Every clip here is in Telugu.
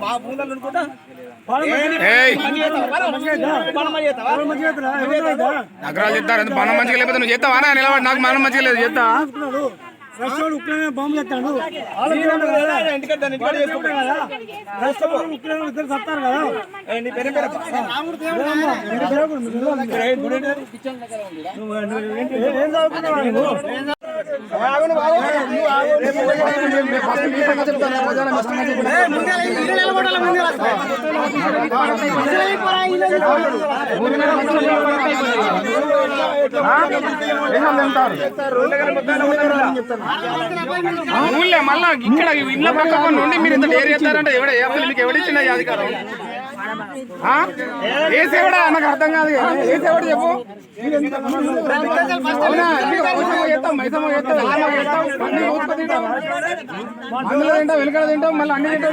మా అనుకుంటా నగరాలు చెప్తారు ఎంత మనం మంచిగా లేకపోతే నువ్వు చేస్తావా? నిలబడి నాకు మనం మంచిగా లేదు చేస్తా. రష్యాడు ఉక్రెయిన్ బాంబు తెస్తాడు ఇంటికంటే ఇంటికాడ చేసుకుంటా కదా రష్యాడు ఉక్రెయిన్ ఇద్దరు సత్తారు కదా. నీ పేరు పేరు ఏం చదువుకున్నావు నువ్వు? ఊళ్ళే మళ్ళా ఇక్కడ ఇళ్ళ పక్క నుండి మీరు ఇంత డేర్ చేస్తారంటే ఎవడ అసలు మీకు ఎవడిచ్చిన అధికారం? ఏ సేవడా నాకు అర్థం కాదు ఏ సేవడు చెప్పు అవునా? అన్ని తింటాం. అందులో తింటాం వెనకాల తింటాం మళ్ళీ అన్ని తింటాం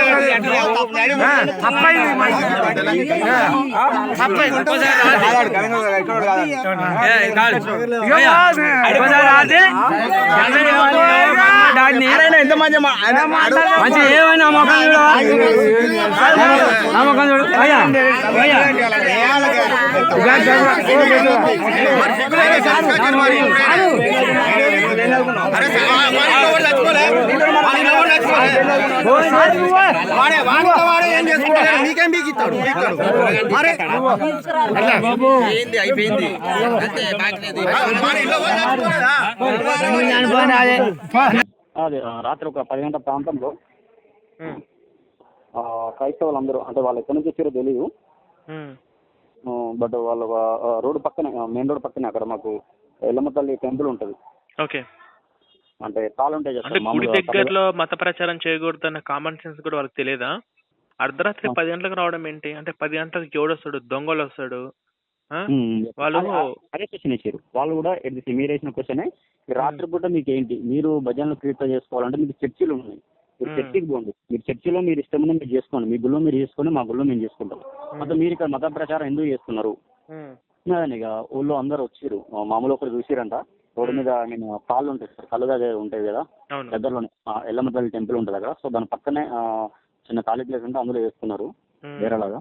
ఇవ్వాలి ఎంత మంచి మంచి ఏమైనా మొఖం చూడు. నా మొఖం చూడు. అయ్యా ఏం చేసుకుంటాడు నీకేం బీకిస్తాడు అయిపోయింది అదే రాత్రి ఒక పది గంటల ప్రాంతంలో ఆ, క్రైస్తవులందరూ అంటే వాళ్ళు ఎక్కడి నుంచి వచ్చారో తెలియదు బట్ వాళ్ళ రోడ్డు పక్కనే మెయిన్ రోడ్ పక్కనే అక్కడ మాకు ఎల్లమ్మ తల్లి టెంపుల్ ఉంటుంది. ఓకే. అంటే అంటే కదా గుడి దగ్గరలో మత ప్రచారం చేయకూడదన్న కామన్ సెన్స్ కూడా వాళ్ళకి తెలియదా? అర్ధరాత్రి పది గంటలకు రావడం ఏంటి? అంటే పది గంటలకు ఎవడు వస్తాడు. దొంగలు వస్తాడు వాళ్ళు అదే- క్వశ్చన్ ఇచ్చారు. వాళ్ళు కూడా ఎట్ మీరు వేసిన క్వశ్చనే రాత్రి పూట మీకు ఏంటి? మీరు భజనలు క్రియేట్ చేసుకోవాలంటే మీకు చర్చిలు ఉన్నాయి. మీరు. చర్చికి పోండి. మీరు చర్చిలో మీరు ఇష్టమైన మీరు చేసుకోండి. మీ గుళ్ళో మీరు చేసుకోండి మా గుళ్ళో మేము చేసుకుంటాం. మొత్తం మీరు ఇక్కడ మత ప్రచారం ఎందుకు చేస్తున్నారు? ఇక ఊళ్ళో అందరు వచ్చిర్రు. మా మామూలు ఒకరు చూసిరంట. రోడ్డు మీద నేను కాళ్ళు ఉంటాయి సార్ కళ్ళు దగ్గర ఉంటాయి కదా? దగ్గరలోనే ఆ, ఎల్లమ్మ తల్లి టెంపుల్ ఉంటుంది అక్కడ. సో దాని పక్కనే చిన్న ఖాళీ ప్లేస్ ఉంటే అందులో వేసుకున్నారు ఉమ్, వేరేలాగా.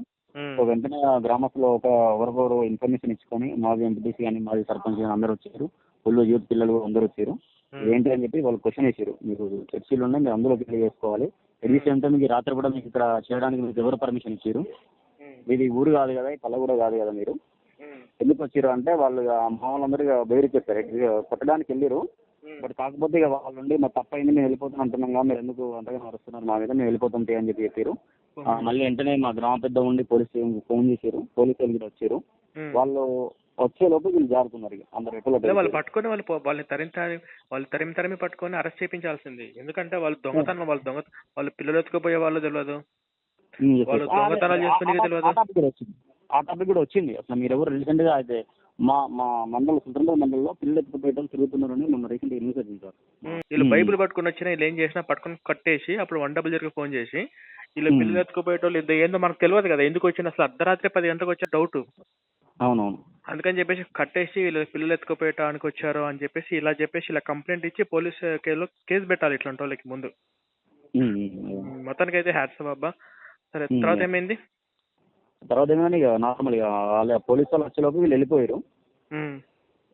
సో వెంటనే గ్రామస్తులు ఒక ఎవరికొరు ఇన్ఫర్మేషన్ ఇచ్చుకొని మాది ఎంపీటీసీ కానీ మాది సర్పంచ్ కానీ అందరూ వచ్చారు. ఊళ్ళో యూత్ పిల్లలు అందరూ వచ్చారు. ఏంటి అని చెప్పి వాళ్ళు క్వశ్చన్ వేసారు. మీరు చర్చిలు ఉన్నాయి మీరు అందులో పెళ్ళి చేసుకోవాలి ఎట్ ది సేమ్ టైం మీకు రాత్రి కూడా మీకు ఇక్కడ చేయడానికి మీకు ఎవరు పర్మిషన్ ఇచ్చారు? ఉమ్, ఇది ఊరు కాదు కదా ఈ పల్ల కూడా కాదు కదా మీరు. ఎందుకు వచ్చారు అంటే వాళ్ళు ఇక మా వాళ్ళందరూ ఇక బెదిరి చెప్పారు. కొట్టడానికి వెళ్ళారు. బట్ కాకపోతే ఇక వాళ్ళ నుండి మా తప్పైంది మేము వెళ్ళిపోతాం అంటున్నాం కదా మీరు ఎందుకు అంతగా నడుస్తున్నారు మా మీద? మేము వెళ్ళిపోతాం అని చెప్పి చెప్పారు. మళ్ళీ వెంటనే మా గ్రామ పెద్ద ఉండి పోలీస్ ఫోన్ చేశారు పోలీసు వాళ్ళు వచ్చారు. వాళ్ళు వచ్చే లోపు వీళ్ళు జారుతున్నారు అందరు అదే వాళ్ళు పట్టుకొని వాళ్ళు వాళ్ళని తరిమి తరిమి వాళ్ళు తరిమి తరిమి పట్టుకొని అరెస్ట్ చేయించాల్సింది. ఎందుకంటే వాళ్ళు దొంగతనం వాళ్ళు దొంగ వాళ్ళు పిల్లలు ఎత్తుకుపోయే వాళ్ళు తెలియదు వాళ్ళు దొంగతనాలు ఆ, తెలియదు. ఆ టాపిక్ కూడా వచ్చింది. అసలు మీరు ఎవరు రీసెంట్గా అయితే మా మా మండల స్వతంత్ర మండలంలో పిల్లలు ఎత్తుకుపోయడం తిరుగుతున్నారని మొన్న రీసెంట్ న్యూస్ వచ్చింది సార్. వీళ్ళు. బైబిల్ పట్టుకొని వచ్చినా వీళ్ళు ఏం చేసినా పట్టుకొని కట్టేసి అప్పుడు వన్ డబుల్ జీరో ఫోన్ చేసి వీళ్ళు. పిల్లలు ఎత్తుకుపోయేటోళ్ళు ఇది ఏందో మనకు తెలియదు కదా ఎందుకు వచ్చింది అసలు అర్ధరాత్రి పది గంటలకు వచ్చే డౌట్ అవునవును. అందుకని చెప్పేసి కట్టేసి వీళ్ళు పిల్లలు ఎత్తుకుపోయటానికి వచ్చారు అని చెప్పేసి ఇలా చెప్పేసి ఇలా కంప్లైంట్ ఇచ్చి పోలీస్ కేసు పెట్టాలి ఇట్లాంటి వాళ్ళకి ముందు. మొత్తానికి అయితే హ్యాట్స్ బాబా సరే. తర్వాత ఏమైంది? తర్వాత ఏమైనా ఇక నార్మల్ ఇక వాళ్ళ పోలీసు వాళ్ళు వచ్చేలోపు వీళ్ళు వెళ్ళిపోయారు.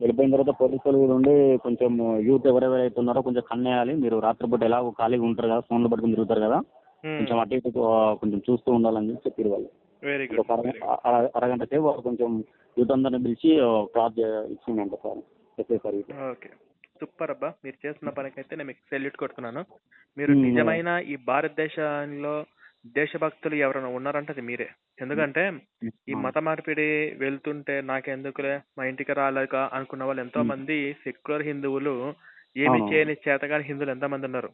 వెళ్ళిపోయిన తర్వాత పోలీసు వాళ్ళు కూడా ఉండి కొంచెం యూత్ ఎవరెవరైతే ఉన్నారో కొంచెం కన్నేయాలి. మీరు రాత్రిపూట ఎలాగో ఖాళీగా ఉంటారు కదా ఫోన్లు పట్టుకుని తిరుగుతారు కదా. కొంచెం అటు ఇటు కొంచెం చూస్తూ ఉండాలని చెప్పి చెప్పారు వాళ్ళు. అరగంట అర- అరగంట సేపు వాళ్ళు కొంచెం యూత్ అందరిని పిలిచి cloth ఇచ్చిందంట sir. SI sir okay. Super అబ్బా. మీరు చేస్తున్న పనికైతే నేను మీకు సెల్యూట్ కొడుతున్నాను. మీరు. నిజమైన ఈ భారతదేశంలో దేశభక్తులు ఎవరైనా ఉన్నారంటే అది మీరే ఎందుకంటే ఈ మత మార్పిడి వెళ్తుంటే నాకెందుకులే మా ఇంటికి రాలేక అనుకున్న వాళ్ళు ఎంతో మంది సెక్యులర్ హిందువులు ఏమి అవును. చేయని చేతగాని హిందువులు ఎంతో మంది ఉన్నారు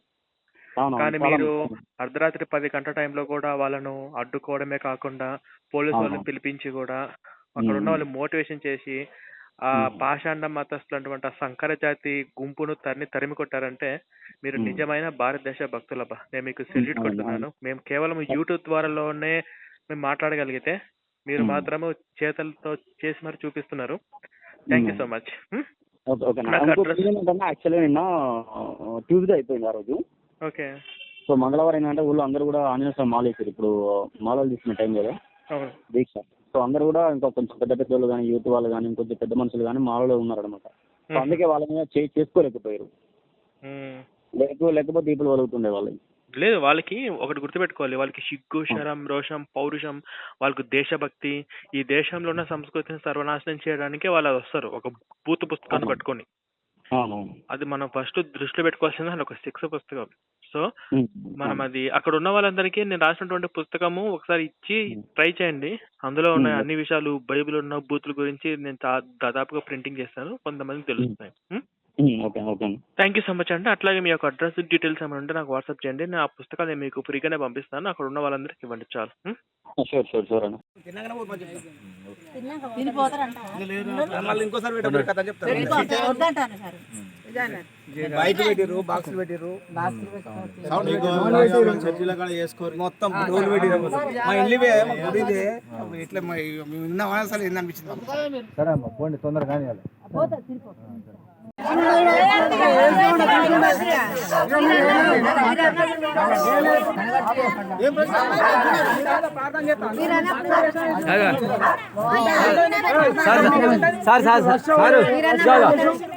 కానీ చాలా మీరు మంది. అర్ధరాత్రి పది గంటల టైంలో కూడా వాళ్ళను అడ్డుకోవడమే కాకుండా పోలీసు వాళ్ళని. పిలిపించి కూడా అక్కడ ఉన్న. వాళ్ళు మోటివేషన్ చేసి ఆ. పాషాండ మతస్థులటువంటి ఆ సంకర జాతి గుంపును తరిమి తరిమి కొట్టారంటే మీరు. నిజమైన భారతదేశ భక్తులబ్బా. నేను మీకు సెల్యూట్ కొడుతున్నాను. మేము కేవలం యూట్యూబ్ ద్వారాలోనే మేము మాట్లాడగలిగితే మీరు. మాత్రము చేతలతో చేసి మరి చూపిస్తున్నారు. Thank you. So much. నిన్న ట్యూస్డే అయిపోయింది ఆ రోజు. ఓకే. సో మంగళవారం ఏంటంటే ఊళ్ళో అందరూ కూడా ఆంజనేయ స్వామి మాల ఇప్పుడు మాలలు తీసుకునే టైం కదా. దీక్ష. సో అందరూ కూడా ఇంకా కొంచెం పెద్ద పెద్ద వాళ్ళు కానీ యూత్ వాళ్ళు కానీ ఇంకొంచెం పెద్ద మనుషులు కానీ మాలలో ఉన్నారనమాట సో అందుకే వాళ్ళ మీద చేసుకోలేకపోయారు. మ్మ్. లేక లేకపోతే ఇప్పుడు వలుగుతుండే వాళ్ళకి లేదు వాళ్ళకి ఒకటి గుర్తుపెట్టుకోవాలి. వాళ్ళకి సిగ్గు శరం రోషం పౌరుషం వాళ్ళకు దేశభక్తి ఈ దేశంలో ఉన్న సంస్కృతిని సర్వనాశనం చేయడానికే వాళ్ళు వస్తారు. ఒక బూత్ పుస్తకాన్ని. పట్టుకొని. అది మనం ఫస్ట్ దృష్టిలో పెట్టుకోవాల్సింది ఒక శిక్ష పుస్తకం. సో. మనం అది అక్కడ ఉన్న వాళ్ళందరికీ నేను రాసినటువంటి పుస్తకము ఒకసారి ఇచ్చి ట్రై చేయండి. అందులో ఉన్న. అన్ని విషయాలు బైబిల్ ఉన్న బూతుల గురించి నేను దా- దాదాపుగా ప్రింటింగ్ చేస్తాను. కొంతమందికి తెలుస్తాయి ఉమ్, ఓకే ఓకే. అండి థ్యాంక్ యూ సో మచ్ అండి. అట్లాగే మీ యొక్క అడ్రస్ డీటెయిల్స్ ఏమైనా ఉంటే నాకు వాట్సాప్ చేయండి. నేను ఆ పుస్తకాలు నేను మీకు ఫ్రీగానే పంపిస్తాను. అక్కడ ఉన్న వాళ్ళందరికీ ఇవ్వండి. చాలు. ఉం? షూర్ షూర్ షూర్ అండి ఇంకోసారి సార్ బయట పెట్టిర్రు బాక్సులు పెట్టిర్రు. చర్చిలో కూడా చేసుకోరు. మొత్తం రోడ్లు పెట్టిర్రు. మా ఇల్లు మా గుడి ఇదే. ఇట్లా మా- మేము విన్నామా అసలు ఏందనిపించింది మాకు? Sir sir sir. Sir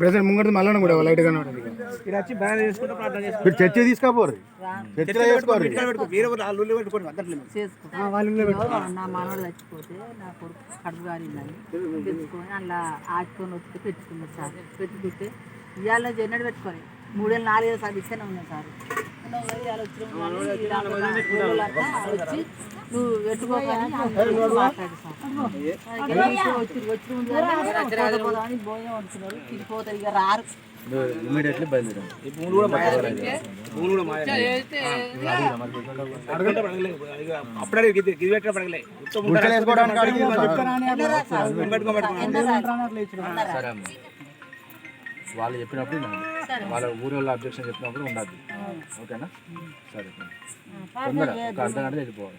brother ముంగట మళ్ళీ కూడా లైట్గా ఉంటుంది ఇక్కడ వచ్చి బాగా చేసుకుంటే ప్రార్థన చేసుకుంటే మీరు చర్చ తీసుకోపోరు. చర్చలో చేసుకోరు ఇక్కడ పెట్టుకో వేరే ఊరు ఆ లొల్లి పెట్టుకోండి అద్దట్లేదు చేసుకో నా మనవడు చచ్చిపోతే నా కొడుకు కడుపు కానిందని తెచ్చుకొని అలా ఆచుకొని వచ్చి పెట్టుకున్నాడు సార్. పెట్టుకుంటే ఇవాళ జన్నడు పెట్టుకొని మూడేళ్ళు నాలుగేళ్ళు సార్ ఇస్తేనే ఉన్నాను సార్. వచ్చి నువ్వు పెట్టుకోకని వచ్చి భోజనం వండుతున్నారు తిరిగిపోతారు ఇక రారు ఇమీడియట్లీ బయలుదేరాం భూములు కూడా భూములు కూడా అప్పుడే గిది అడగలే ఉత్తమ గుడిసెలు వేసుకోవడానికి అడిగి పెట్టుకో పెట్టుకో సరే అమ్మ. వాళ్ళు చెప్పినప్పుడు వినాలి. వాళ్ళ ఊరి వాళ్ళ అబ్జెక్షన్ చెప్పినప్పుడు ఉండద్దు ఓకేనా సరే తొందర ఒక అర్ధ గంట వెళ్ళిపోవాలి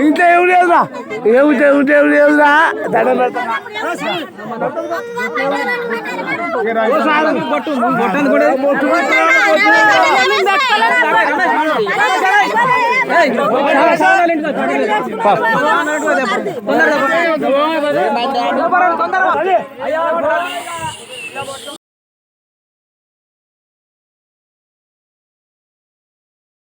ఇంకా ఏం లేదురా. ఏమిటి ఏమిటి ఏం లేదురా?